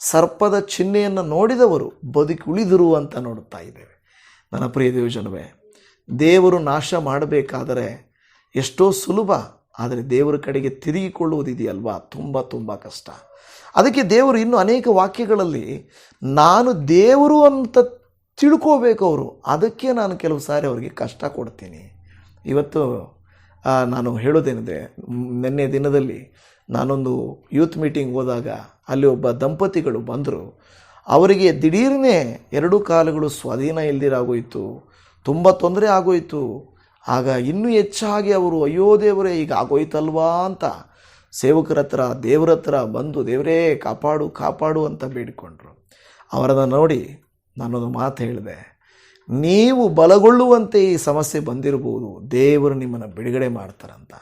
ಸರ್ಪದ ಚಿಹ್ನೆಯನ್ನು ನೋಡಿದವರು ಬದುಕಿ ಉಳಿದರು ಅಂತ ನೋಡುತ್ತಾ ಇದ್ದೇವೆ. ನನ್ನ ಪ್ರಿಯ ದೇವಜನವೇ, ದೇವರು ನಾಶ ಮಾಡಬೇಕಾದರೆ ಎಷ್ಟೋ ಸುಲಭ, ಆದರೆ ದೇವರ ಕಡೆಗೆ ತಿರುಗಿಕೊಳ್ಳುವುದಿದೆಯಲ್ವಾ? ತುಂಬ ತುಂಬ ಕಷ್ಟ. ಅದಕ್ಕೆ ದೇವರು ಇನ್ನೂ ಅನೇಕ ವಾಕ್ಯಗಳಲ್ಲಿ ನಾನು ದೇವರು ಅಂತ ತಿಳ್ಕೋಬೇಕು ಅವರು, ಅದಕ್ಕೆ ನಾನು ಕೆಲವು ಸಾರಿ ಅವರಿಗೆ ಕಷ್ಟ ಕೊಡ್ತೀನಿ. ಇವತ್ತು ನಾನು ಹೇಳೋದೇನಿದೆ ನಿನ್ನೆ ದಿನದಲ್ಲಿ ನಾನೊಂದು ಯೂತ್ ಮೀಟಿಂಗ್ ಹೋದಾಗ ಅಲ್ಲಿ ಒಬ್ಬ ದಂಪತಿಗಳು ಬಂದರು. ಅವರಿಗೆ ದಿಢೀರನೇ ಎರಡು ಕಾಲುಗಳು ಸ್ವಾಧೀನ ಇಲ್ದಿರಾಗೋಯಿತು ತುಂಬ ತೊಂದರೆ ಆಗೋಯಿತು. ಆಗ ಇನ್ನೂ ಹೆಚ್ಚಾಗಿ ಅವರು, ಅಯ್ಯೋ ದೇವರೇ, ಈಗ ಆಗೋಯ್ತಲ್ವಾ? ಅಂತ ಸೇವಕರ ಹತ್ರ, ದೇವರ ಹತ್ರ ಬಂದು, ದೇವರೇ, ಕಾಪಾಡು ಕಾಪಾಡು ಅಂತ ಬೇಡಿಕೊಂಡ್ರು. ಅವರನ್ನು ನೋಡಿ ನಾನೊಂದು ಮಾತು ಹೇಳಿದೆ, ನೀವು ಬಲಗೊಳ್ಳುವಂತೆ ಈ ಸಮಸ್ಯೆ ಬಂದಿರಬಹುದು ದೇವರು ನಿಮ್ಮನ್ನು ಬಿಡುಗಡೆ ಮಾಡ್ತಾರಂತ.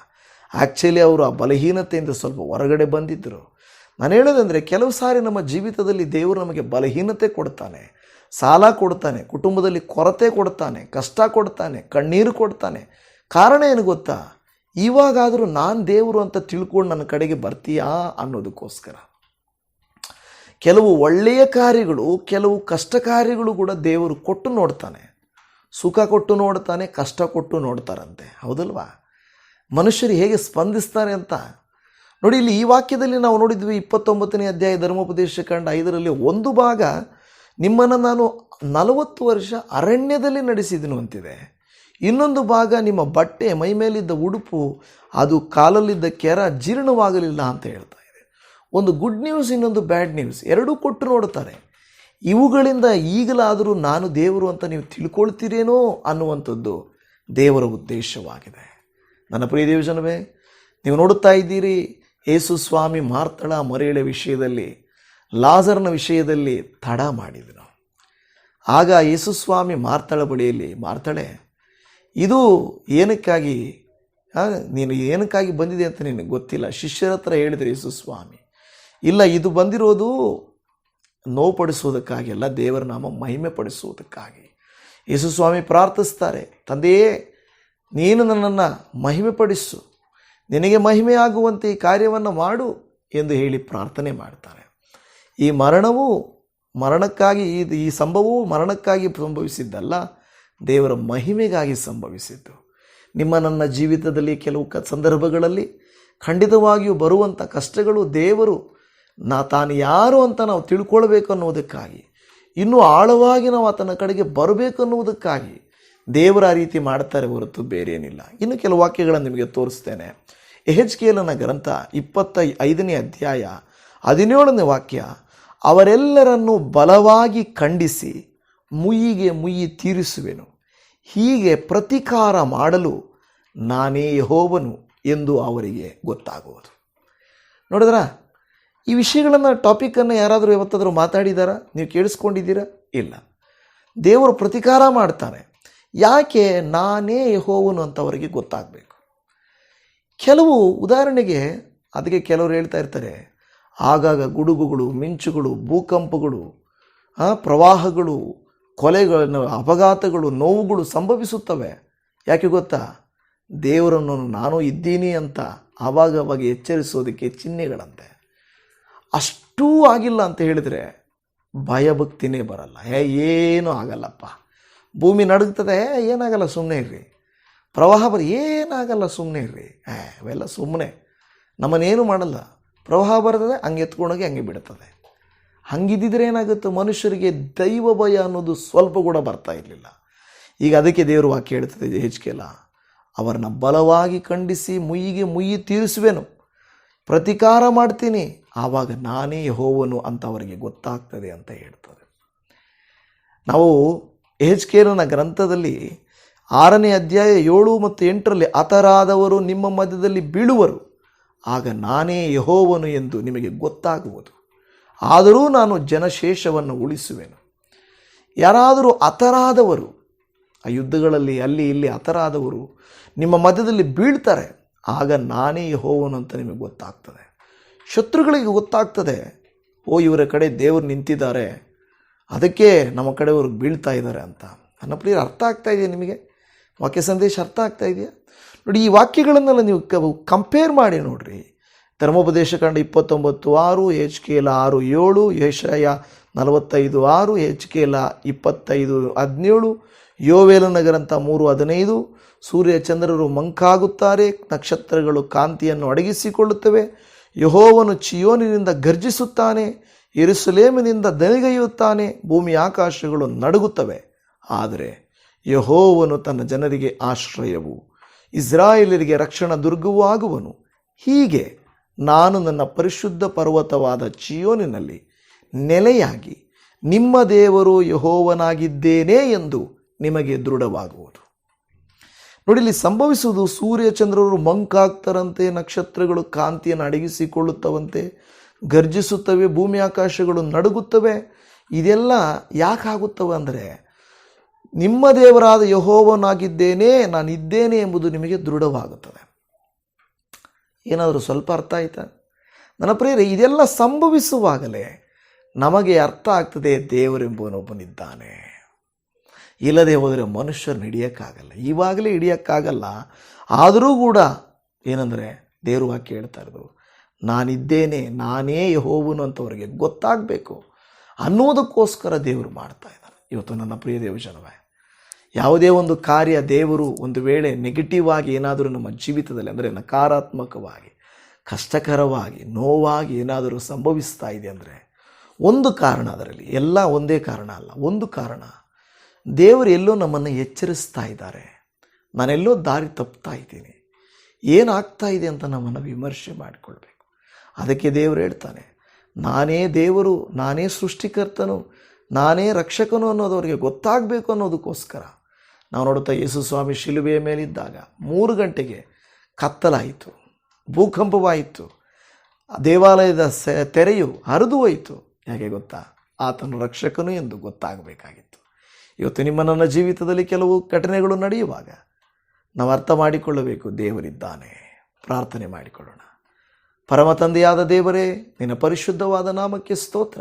ಆ್ಯಕ್ಚುಲಿ ಅವರು ಆ ಬಲಹೀನತೆಯಿಂದ ಸ್ವಲ್ಪ ಹೊರಗಡೆ ಬಂದಿದ್ದರು. ನಾನು ಹೇಳೋದಂದರೆ ಕೆಲವು ಸಾರಿ ನಮ್ಮ ಜೀವಿತದಲ್ಲಿ ದೇವರು ನಮಗೆ ಬಲಹೀನತೆ ಕೊಡ್ತಾನೆ, ಸಾಲ ಕೊಡ್ತಾನೆ, ಕುಟುಂಬದಲ್ಲಿ ಕೊರತೆ ಕೊಡ್ತಾನೆ, ಕಷ್ಟ ಕೊಡ್ತಾನೆ, ಕಣ್ಣೀರು ಕೊಡ್ತಾನೆ. ಕಾರಣ ಏನು ಗೊತ್ತಾ? ಇವಾಗಾದರೂ ನಾನು ದೇವರು ಅಂತ ತಿಳ್ಕೊಂಡು ನನ್ನ ಕಡೆಗೆ ಬರ್ತೀಯಾ ಅನ್ನೋದಕ್ಕೋಸ್ಕರ. ಕೆಲವು ಒಳ್ಳೆಯ ಕಾರ್ಯಗಳು, ಕೆಲವು ಕಷ್ಟ ಕಾರ್ಯಗಳು ಕೂಡ ದೇವರು ಕೊಟ್ಟು ನೋಡ್ತಾನೆ. ಸುಖ ಕೊಟ್ಟು ನೋಡ್ತಾನೆ, ಕಷ್ಟ ಕೊಟ್ಟು ನೋಡ್ತಾರಂತೆ. ಹೌದಲ್ವಾ? ಮನುಷ್ಯರು ಹೇಗೆ ಸ್ಪಂದಿಸ್ತಾರೆ ಅಂತ. ನೋಡಿ, ಇಲ್ಲಿ ಈ ವಾಕ್ಯದಲ್ಲಿ ನಾವು ನೋಡಿದ್ವಿ ಇಪ್ಪತ್ತೊಂಬತ್ತನೇ ಅಧ್ಯಾಯ ಧರ್ಮೋಪದೇಶ ಕಂಡ ಐದರಲ್ಲಿ ಒಂದು ಭಾಗ, ನಿಮ್ಮನ್ನು ನಾನು ನಲವತ್ತು ವರ್ಷ ಅರಣ್ಯದಲ್ಲಿ ನಡೆಸಿದನು ಅಂತಿದೆ. ಇನ್ನೊಂದು ಭಾಗ, ನಿಮ್ಮ ಬಟ್ಟೆ ಮೈ ಮೇಲಿದ್ದ ಉಡುಪು, ಅದು ಕಾಲಲ್ಲಿದ್ದ ಕೆರ ಜೀರ್ಣವಾಗಲಿಲ್ಲ ಅಂತ ಹೇಳ್ತಾ ಇದೆ. ಒಂದು ಗುಡ್ ನ್ಯೂಸ್ ಇನ್ನೊಂದು ಬ್ಯಾಡ್ ನ್ಯೂಸ್ ಎರಡೂ ಕೊಟ್ಟು ನೋಡ್ತಾರೆ. ಇವುಗಳಿಂದ ಈಗಲಾದರೂ ನಾನು ದೇವರು ಅಂತ ನೀವು ತಿಳ್ಕೊಳ್ತೀರೇನೋ ಅನ್ನುವಂಥದ್ದು ದೇವರ ಉದ್ದೇಶವಾಗಿದೆ. ನನ್ನ ಪ್ರಿಯ ದೇವಜನವೇ, ನೀವು ನೋಡುತ್ತಾ ಇದ್ದೀರಿ ಯೇಸು ಸ್ವಾಮಿ ಮಾರ್ತಳ ಮರೆಯಳ ವಿಷಯದಲ್ಲಿ, ಲಾಜರ್ನ ವಿಷಯದಲ್ಲಿ ತಡ ಮಾಡಿದನು ಆಗ ಯೇಸುಸ್ವಾಮಿ ಮಾರ್ತಳ ಬಳಿಯಲ್ಲಿ, ಮಾರ್ತಳೆ, ಇದು ಏನಕ್ಕಾಗಿ ನೀನು ಏನಕ್ಕಾಗಿ ಬಂದಿದೆ ಅಂತ ನಿನಗೆ ಗೊತ್ತಿಲ್ಲ. ಶಿಷ್ಯರ ಹತ್ರ ಯೇಸು ಯೇಸುಸ್ವಾಮಿ ಇಲ್ಲ, ಇದು ಬಂದಿರೋದು ನೋವುಪಡಿಸುವುದಕ್ಕಾಗಿ ಅಲ್ಲ, ದೇವರ ನಾಮ ಮಹಿಮೆ ಪಡಿಸುವುದಕ್ಕಾಗಿ ಯೇಸುಸ್ವಾಮಿ ಪ್ರಾರ್ಥಿಸ್ತಾರೆ, ತಂದೆಯೇ ನೀನು ನನ್ನನ್ನು ಮಹಿಮೆ ಪಡಿಸು ನಿನಗೆ ಮಹಿಮೆಯಾಗುವಂತೆ ಈ ಕಾರ್ಯವನ್ನು ಮಾಡು ಎಂದು ಹೇಳಿ ಪ್ರಾರ್ಥನೆ ಮಾಡ್ತಾರೆ. ಈ ಮರಣವು ಮರಣಕ್ಕಾಗಿ ಈ ಈ ಸಂಭವವು ಮರಣಕ್ಕಾಗಿ ಸಂಭವಿಸಿದ್ದಲ್ಲ, ದೇವರ ಮಹಿಮೆಗಾಗಿ ಸಂಭವಿಸಿದ್ದು. ನಿಮ್ಮ ನನ್ನ ಜೀವಿತದಲ್ಲಿ ಕೆಲವು ಕ ಸಂದರ್ಭಗಳಲ್ಲಿ ಖಂಡಿತವಾಗಿಯೂ ಬರುವಂಥ ಕಷ್ಟಗಳು ದೇವರು ನಾ ತಾನು ಯಾರು ಅಂತ ನಾವು ತಿಳ್ಕೊಳ್ಬೇಕು ಅನ್ನೋದಕ್ಕಾಗಿ ಇನ್ನೂ ಆಳವಾಗಿ ನಾವು ಆತನ ಕಡೆಗೆ ಬರಬೇಕು ಅನ್ನುವುದಕ್ಕಾಗಿ ದೇವರ ಆ ರೀತಿ ಮಾಡ್ತಾರೆ ಹೊರತು ಬೇರೇನಿಲ್ಲ. ಇನ್ನು ಕೆಲವು ವಾಕ್ಯಗಳನ್ನು ನಿಮಗೆ ತೋರಿಸ್ತೇನೆ. ಎಹೆಚ್ಕೇಲನ ಗ್ರಂಥ ಇಪ್ಪತ್ತ ಐದನೇ ಅಧ್ಯಾಯ ಹದಿನೇಳನೇ ವಾಕ್ಯ, ಅವರೆಲ್ಲರನ್ನು ಬಲವಾಗಿ ಖಂಡಿಸಿ ಮುಯ್ಯಿಗೆ ಮುಯ್ಯಿ ತೀರಿಸುವೆನು. ಹೀಗೆ ಪ್ರತಿಕಾರ ಮಾಡಲು ನಾನೇ ಯೆಹೋವನು ಎಂದು ಅವರಿಗೆ ಗೊತ್ತಾಗುವುದು. ನೋಡಿದ್ರ, ಈ ವಿಷಯಗಳನ್ನು ಟಾಪಿಕನ್ನು ಯಾರಾದರೂ ಯಾವತ್ತಾದರೂ ಮಾತಾಡಿದಾರಾ? ನೀವು ಕೇಳಿಸ್ಕೊಂಡಿದ್ದೀರಾ? ಇಲ್ಲ. ದೇವರು ಪ್ರತಿಕಾರ ಮಾಡ್ತಾನೆ. ಯಾಕೆ ನಾನೇ ಯಹೋವನು ಅಂತ ಅವರಿಗೆ ಗೊತ್ತಾಗಬೇಕು? ಕೆಲವು ಉದಾಹರಣೆಗೆ ಅದಕ್ಕೆ ಕೆಲವರು ಹೇಳ್ತಾ ಇರ್ತಾರೆ, ಆಗಾಗ ಗುಡುಗುಗಳು, ಮಿಂಚುಗಳು, ಭೂಕಂಪಗಳು ಪ್ರವಾಹಗಳು, ಕೊಲೆಗಳನ್ನು, ಅಪಘಾತಗಳು, ನೋವುಗಳು ಸಂಭವಿಸುತ್ತವೆ. ಯಾಕೆ ಗೊತ್ತಾ? ದೇವರನ್ನು ನಾನು ಇದ್ದೀನಿ ಅಂತ ಆವಾಗ ಅವಾಗ ಎಚ್ಚರಿಸೋದಕ್ಕೆ ಚಿಹ್ನೆಗಳಂತೆ. ಅಷ್ಟೂ ಆಗಿಲ್ಲ ಅಂತ ಹೇಳಿದರೆ ಭಯಭಕ್ತಿನೇ ಬರಲ್ಲ. ಏನೂ ಆಗಲ್ಲಪ್ಪ. ಭೂಮಿ ನಡುಗ್ತದೆ, ಏನಾಗಲ್ಲ ಸುಮ್ಮನೆ ಇರ್ರಿ. ಪ್ರವಾಹ ಬರ, ಏನಾಗಲ್ಲ ಸುಮ್ಮನೆ ಇರ್ರಿ. ಅವೆಲ್ಲ ಸುಮ್ಮನೆ ನಮ್ಮನ್ನೇನು ಮಾಡಲ್ಲ. ಪ್ರವಾಹ ಬರ್ತದೆ, ಹಂಗೆ ಎತ್ಕೊಂಡೋಗಿ ಹಂಗೆ ಬಿಡ್ತದೆ. ಹಂಗಿದ್ದಿದ್ರೆ ಏನಾಗುತ್ತೆ? ಮನುಷ್ಯರಿಗೆ ದೈವ ಭಯ ಅನ್ನೋದು ಸ್ವಲ್ಪ ಕೂಡ ಬರ್ತಾ ಇರಲಿಲ್ಲ. ಈಗ ಅದಕ್ಕೆ ದೇವರು ವಾಕ್ಯ ಹೇಳ್ತದೆ ಹೆಚ್ಚಿಗೆಲ್ಲ ಅವರನ್ನ ಬಲವಾಗಿ ಖಂಡಿಸಿ ಮುಯ್ಯಿಗೆ ಮುಯ್ಯಿ ತೀರಿಸುವೆನು. ಪ್ರತಿಕಾರ ಮಾಡ್ತೀನಿ. ಆವಾಗ ನಾನೇ ಹೋವನು ಅಂತ ಅವರಿಗೆ ಗೊತ್ತಾಗ್ತದೆ ಅಂತ ಹೇಳ್ತದೆ. ನಾವು ಎಹೆಚ್ಕೇಲನ ಗ್ರಂಥದಲ್ಲಿ ಆರನೇ ಅಧ್ಯಾಯ ಏಳು ಮತ್ತು ಎಂಟರಲ್ಲಿ ಅತರಾದವರು ನಿಮ್ಮ ಮಧ್ಯದಲ್ಲಿ ಬೀಳುವರು. ಆಗ ನಾನೇ ಯಹೋವನು ಎಂದು ನಿಮಗೆ ಗೊತ್ತಾಗುವುದು. ಆದರೂ ನಾನು ಜನಶೇಷವನ್ನು ಉಳಿಸುವೆನು. ಯಾರಾದರೂ ಅತರಾದವರು ಆ ಯುದ್ಧಗಳಲ್ಲಿ ಅಲ್ಲಿ ಇಲ್ಲಿ ಅತರಾದವರು ನಿಮ್ಮ ಮಧ್ಯದಲ್ಲಿ ಬೀಳ್ತಾರೆ, ಆಗ ನಾನೇ ಯಹೋವನು ಅಂತ ನಿಮಗೆ ಗೊತ್ತಾಗ್ತದೆ. ಶತ್ರುಗಳಿಗೆ ಗೊತ್ತಾಗ್ತದೆ, ಓ ಇವರ ಕಡೆ ದೇವರು ನಿಂತಿದ್ದಾರೆ ಅದಕ್ಕೆ ನಮ್ಮ ಕಡೆಯವರು ಬೀಳ್ತಾ ಇದ್ದಾರೆ ಅಂತ. ನನ್ನ ಪ್ರಿಯರು ಅರ್ಥ ಆಗ್ತಾ ಇದೆಯಾ ನಿಮಗೆ? ವಾಕ್ಯ ಸಂದೇಶ ಅರ್ಥ ಆಗ್ತಾ ಇದೆಯಾ? ನೋಡಿ, ಈ ವಾಕ್ಯಗಳನ್ನೆಲ್ಲ ನೀವು ಕಂಪೇರ್ ಮಾಡಿ ನೋಡ್ರಿ. ಧರ್ಮೋಪದೇಶ ಕಂಡ ಇಪ್ಪತ್ತೊಂಬತ್ತು ಆರು ಎಚ್ ಕೆ ಎಲ್ ಆರು ಏಳು ಏಷಯ ನಲವತ್ತೈದು ಆರು ಎಚ್ ಕೆ ಎಲ್ ಇಪ್ಪತ್ತೈದು ಹದಿನೇಳು ಯೋವೇಲನ ಗ್ರಂಥ ಮೂರು ಹದಿನೈದು, ಸೂರ್ಯ ಚಂದ್ರರು ಮಂಕಾಗುತ್ತಾರೆ, ನಕ್ಷತ್ರಗಳು ಕಾಂತಿಯನ್ನು ಅಡಗಿಸಿಕೊಳ್ಳುತ್ತವೆ, ಯಹೋವನು ಚಿಯೋನಿನಿಂದ ಗರ್ಜಿಸುತ್ತಾನೆ ಯೆರೂಸಲೇಮಿನಿಂದ ದನಿಗೈಯುತ್ತಾನೆ. ಭೂಮಿ ಆಕಾಶಗಳು ನಡುಗುತ್ತವೆ. ಆದರೆ ಯಹೋವನು ತನ್ನ ಜನರಿಗೆ ಆಶ್ರಯವು ಇಸ್ರಾಯೇಲರಿಗೆ ರಕ್ಷಣಾ ದುರ್ಗವೂ ಆಗುವನು. ಹೀಗೆ ನಾನು ನನ್ನ ಪರಿಶುದ್ಧ ಪರ್ವತವಾದ ಚಿಯೋನಿನಲ್ಲಿ ನೆಲೆಯಾಗಿ ನಿಮ್ಮ ದೇವರು ಯಹೋವನಾಗಿದ್ದೇನೆ ಎಂದು ನಿಮಗೆ ದೃಢವಾಗುವುದು. ನೋಡಿಲಿ ಸಂಭವಿಸುವುದು ಸೂರ್ಯಚಂದ್ರರು ಮಂಕಾಗ್ತಾರಂತೆ, ನಕ್ಷತ್ರಗಳು ಕಾಂತಿಯನ್ನು ಅಡಗಿಸಿಕೊಳ್ಳುತ್ತವಂತೆ. ಗರ್ಜಿಸುತ್ತವೆ ಭೂಮಿ ಆಕಾಶಗಳು ನಡುಗುತ್ತವೆ. ಇದೆಲ್ಲ ಯಾಕಾಗುತ್ತವೆ ಅಂದರೆ, ನಿಮ್ಮ ದೇವರಾದ ಯಹೋವನಾಗಿದ್ದೇನೆ ನಾನು ಇದ್ದೇನೆ ಎಂಬುದು ನಿಮಗೆ ದೃಢವಾಗುತ್ತದೆ. ಏನಾದರೂ ಸ್ವಲ್ಪ ಅರ್ಥ ಆಯ್ತಾ? ನನ್ನ ಪ್ರಿಯರೇ, ಇದೆಲ್ಲ ಸಂಭವಿಸುವಾಗಲೇ ನಮಗೆ ಅರ್ಥ ಆಗ್ತದೆ, ದೇವರೆಂಬುವನೊಬ್ಬನಿದ್ದಾನೆ. ಇಲ್ಲದೆ ಹೋದರೆ ಮನುಷ್ಯರನ್ನ ಹಿಡಿಯೋಕ್ಕಾಗಲ್ಲ. ಇವಾಗಲೇ ಹಿಡಿಯೋಕ್ಕಾಗಲ್ಲ. ಆದರೂ ಕೂಡ ಏನಂದರೆ, ದೇವರು ವಾಕ್ಯ ಹೇಳ್ತಾ ಇರೋದು ನಾನಿದ್ದೇನೆ, ನಾನೇ ಯಹೋವನು ಅಂತವರಿಗೆ ಗೊತ್ತಾಗಬೇಕು ಅನ್ನೋದಕ್ಕೋಸ್ಕರ ದೇವರು ಮಾಡ್ತಾ ಇದ್ದಾರೆ. ಇವತ್ತು ನನ್ನ ಪ್ರಿಯ ದೇವಜನವೇ ಯಾವುದೇ ಒಂದು ಕಾರ್ಯ ದೇವರು ಒಂದು ವೇಳೆ ನೆಗೆಟಿವ್ ಆಗಿ ಏನಾದರೂ ನಮ್ಮ ಜೀವಿತದಲ್ಲಿ ಅಂದರೆ ನಕಾರಾತ್ಮಕವಾಗಿ, ಕಷ್ಟಕರವಾಗಿ, ನೋವಾಗಿ ಏನಾದರೂ ಸಂಭವಿಸ್ತಾ ಇದೆ ಅಂದರೆ ಒಂದು ಕಾರಣ ಅದರಲ್ಲಿ, ಎಲ್ಲ ಒಂದೇ ಕಾರಣ ಅಲ್ಲ, ಒಂದು ಕಾರಣ, ದೇವರು ಎಲ್ಲೋ ನಮ್ಮನ್ನು ಎಚ್ಚರಿಸ್ತಾ ಇದ್ದಾರೆ, ನಾನೆಲ್ಲೋ ದಾರಿ ತಪ್ತಾ ಇದ್ದೀನಿ, ಏನಾಗ್ತಾ ಇದೆ ಅಂತ ನಮ್ಮನ್ನು ವಿಮರ್ಶೆ ಮಾಡಿಕೊಳ್ಬೇಕು. ಅದಕ್ಕೆ ದೇವರು ಹೇಳ್ತಾನೆ, ನಾನೇ ದೇವರು, ನಾನೇ ಸೃಷ್ಟಿಕರ್ತನು, ನಾನೇ ರಕ್ಷಕನು ಅನ್ನೋದು ಅವರಿಗೆ ಗೊತ್ತಾಗಬೇಕು ಅನ್ನೋದಕ್ಕೋಸ್ಕರ. ನಾವು ನೋಡುತ್ತಾ ಯೇಸು ಸ್ವಾಮಿ ಶಿಲುಬೆಯ ಮೇಲಿದ್ದಾಗ ಮೂರು ಗಂಟೆಗೆ ಕತ್ತಲಾಯಿತು, ಭೂಕಂಪವಾಯಿತು ದೇವಾಲಯದ ಸೆ, ತೆರೆಯು ಹರಿದು ಹೋಯಿತು. ಯಾಕೆ ಗೊತ್ತಾ? ಆತನು ರಕ್ಷಕನು ಎಂದು ಗೊತ್ತಾಗಬೇಕಾಗಿತ್ತು. ಇವತ್ತು ನಿಮ್ಮ ನನ್ನ ಜೀವಿತದಲ್ಲಿ ಕೆಲವು ಘಟನೆಗಳು ನಡೆಯುವಾಗ ನಾವು ಅರ್ಥ ಮಾಡಿಕೊಳ್ಳಬೇಕು, ದೇವರಿದ್ದಾನೆ. ಪ್ರಾರ್ಥನೆ ಮಾಡಿಕೊಳ್ಳೋಣ. ಪರಮ ತಂದೆಯಾದ ದೇವರೇ, ನಿನ್ನ ಪರಿಶುದ್ಧವಾದ ನಾಮಕ್ಕೆ ಸ್ತೋತ್ರ.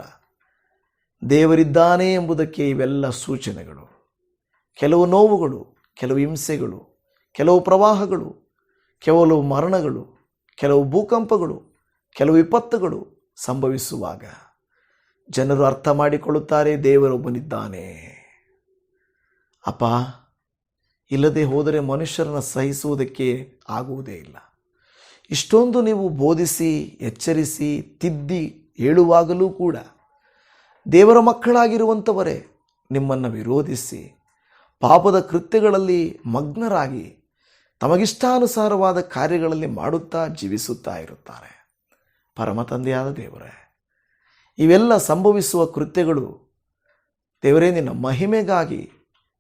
ದೇವರಿದ್ದಾನೆ ಎಂಬುದಕ್ಕೆ ಇವೆಲ್ಲ ಸೂಚನೆಗಳು. ಕೆಲವು ನೋವುಗಳು, ಕೆಲವು ಹಿಂಸೆಗಳು, ಕೆಲವು ಪ್ರವಾಹಗಳು, ಕೆಲವು ಮರಣಗಳು, ಕೆಲವು ಭೂಕಂಪಗಳು, ಕೆಲವು ವಿಪತ್ತುಗಳು ಸಂಭವಿಸುವಾಗ ಜನರು ಅರ್ಥ ಮಾಡಿಕೊಳ್ಳುತ್ತಾರೆ, ದೇವರೊಬ್ಬನಿದ್ದಾನೆ. ಅಪ್ಪ, ಇಲ್ಲದೆ ಹೋದರೆ ಮನುಷ್ಯರನ್ನು ಸಹಿಸುವುದಕ್ಕೆ ಆಗುವುದೇ ಇಲ್ಲ. ಇಷ್ಟೊಂದು ನೀವು ಬೋಧಿಸಿ, ಎಚ್ಚರಿಸಿ, ತಿದ್ದಿ ಹೇಳುವಾಗಲೂ ಕೂಡ ದೇವರ ಮಕ್ಕಳಾಗಿರುವಂಥವರೇ ನಿಮ್ಮನ್ನು ವಿರೋಧಿಸಿ, ಪಾಪದ ಕೃತ್ಯಗಳಲ್ಲಿ ಮಗ್ನರಾಗಿ ತಮಗಿಷ್ಟಾನುಸಾರವಾದ ಕಾರ್ಯಗಳಲ್ಲಿ ಮಾಡುತ್ತಾ ಜೀವಿಸುತ್ತಾ ಇರುತ್ತಾರೆ. ಪರಮ ತಂದೆಯಾದ ದೇವರೇ, ಇವೆಲ್ಲ ಸಂಭವಿಸುವ ಕೃತ್ಯಗಳು ದೇವರೇ, ನಿನ್ನ ಮಹಿಮೆಗಾಗಿ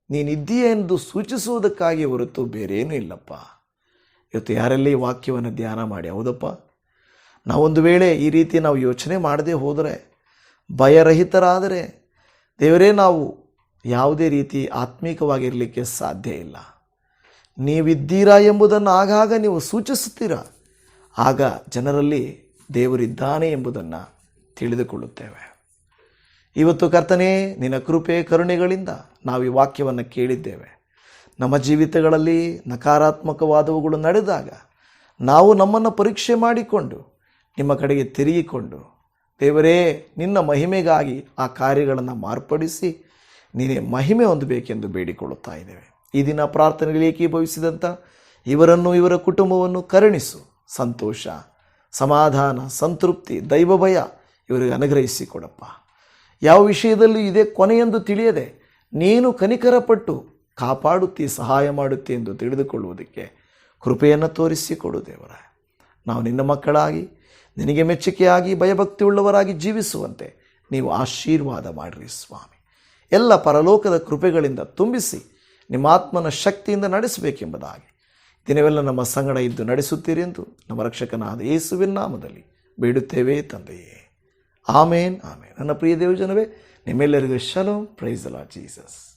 ನೀನಿದ್ದೀಯ ಎಂದು ಸೂಚಿಸುವುದಕ್ಕಾಗಿ ಹೊರತು ಬೇರೇನೂ ಇಲ್ಲಪ್ಪ. ಇವತ್ತು ಯಾರೆಲ್ಲ ಈ ವಾಕ್ಯವನ್ನು ಧ್ಯಾನ ಮಾಡಿ? ಹೌದಪ್ಪ. ನಾವೊಂದು ವೇಳೆ ಈ ರೀತಿ ನಾವು ಯೋಚನೆ ಮಾಡದೆ ಹೋದರೆ, ಭಯರಹಿತರಾದರೆ, ದೇವರೇ, ನಾವು ಯಾವುದೇ ರೀತಿ ಆತ್ಮೀಕವಾಗಿರಲಿಕ್ಕೆ ಸಾಧ್ಯ ಇಲ್ಲ. ನೀವಿದ್ದೀರಾ ಎಂಬುದನ್ನು ಆಗಾಗ ನೀವು ಸೂಚಿಸುತ್ತೀರಾ. ಆಗ ಜನರಲ್ಲಿ ದೇವರಿದ್ದಾನೆ ಎಂಬುದನ್ನು ತಿಳಿದುಕೊಳ್ಳುತ್ತೇವೆ. ಇವತ್ತು ಕರ್ತನೇ, ನಿನ್ನ ಕೃಪೆ, ಕರುಣೆಗಳಿಂದ ನಾವು ಈ ವಾಕ್ಯವನ್ನು ಕೇಳಿದ್ದೇವೆ. ನಮ್ಮ ಜೀವಿತಗಳಲ್ಲಿ ನಕಾರಾತ್ಮಕವಾದವುಗಳು ನಡೆದಾಗ ನಾವು ನಮ್ಮನ್ನು ಪರೀಕ್ಷೆ ಮಾಡಿಕೊಂಡು ನಿಮ್ಮ ಕಡೆಗೆ ತಿರುಗಿಕೊಂಡು, ದೇವರೇ, ನಿನ್ನ ಮಹಿಮೆಗಾಗಿ ಆ ಕಾರ್ಯಗಳನ್ನು ಮಾರ್ಪಡಿಸಿ ನೀನೇ ಮಹಿಮೆ ಹೊಂದಬೇಕೆಂದು ಬೇಡಿಕೊಳ್ಳುತ್ತಾ ಇದ್ದೇವೆ. ಈ ದಿನ ಪ್ರಾರ್ಥನೆಗಳು ಏಕೀಭವಿಸಿದಂಥ ಇವರನ್ನು, ಇವರ ಕುಟುಂಬವನ್ನು ಕರುಣಿಸು. ಸಂತೋಷ, ಸಮಾಧಾನ, ಸಂತೃಪ್ತಿ ದೈವ ಭಯ ಇವರಿಗೆ ಅನುಗ್ರಹಿಸಿ ಕೊಡಪ್ಪ. ಯಾವ ವಿಷಯದಲ್ಲಿ ಇದೇ ಕೊನೆಯೆಂದು ತಿಳಿಯದೆ ನೀನು ಕನಿಕರಪಟ್ಟು ಕಾಪಾಡುತ್ತಿ, ಸಹಾಯ ಮಾಡುತ್ತಿ ಎಂದು ತಿಳಿದುಕೊಳ್ಳುವುದಕ್ಕೆ ಕೃಪೆಯನ್ನು ತೋರಿಸಿಕೊಡು ದೇವರ. ನಾವು ನಿನ್ನ ಮಕ್ಕಳಾಗಿ, ನಿನಗೆ ಮೆಚ್ಚುಗೆಯಾಗಿ ಭಯಭಕ್ತಿ ಉಳ್ಳವರಾಗಿ ಜೀವಿಸುವಂತೆ ನೀವು ಆಶೀರ್ವಾದ ಮಾಡಿರಿ ಸ್ವಾಮಿ. ಎಲ್ಲ ಪರಲೋಕದ ಕೃಪೆಗಳಿಂದ ತುಂಬಿಸಿ ನಿಮ್ಮ ಆತ್ಮನ ಶಕ್ತಿಯಿಂದ ನಡೆಸಬೇಕೆಂಬುದಾಗಿ. ದಿನವೆಲ್ಲ ನಮ್ಮ ಸಂಗಡ ಇದ್ದು ನಡೆಸುತ್ತೀರಿ ಎಂದು ನಮ್ಮ ರಕ್ಷಕನಾದ ಯೇಸುವಿನ ನಾಮದಲ್ಲಿ ಬೇಡುತ್ತೇವೆ ತಂದೆಯೇ. ಆಮೇನ್ ಆಮೇನ್. ನನ್ನ ಪ್ರಿಯ ದೇವಜನವೇ, ನಿಮ್ಮೆಲ್ಲರಿಗೂ ಶಲೋ ಪ್ರೈಸ್ ಅಲಾ ಜೀಸಸ್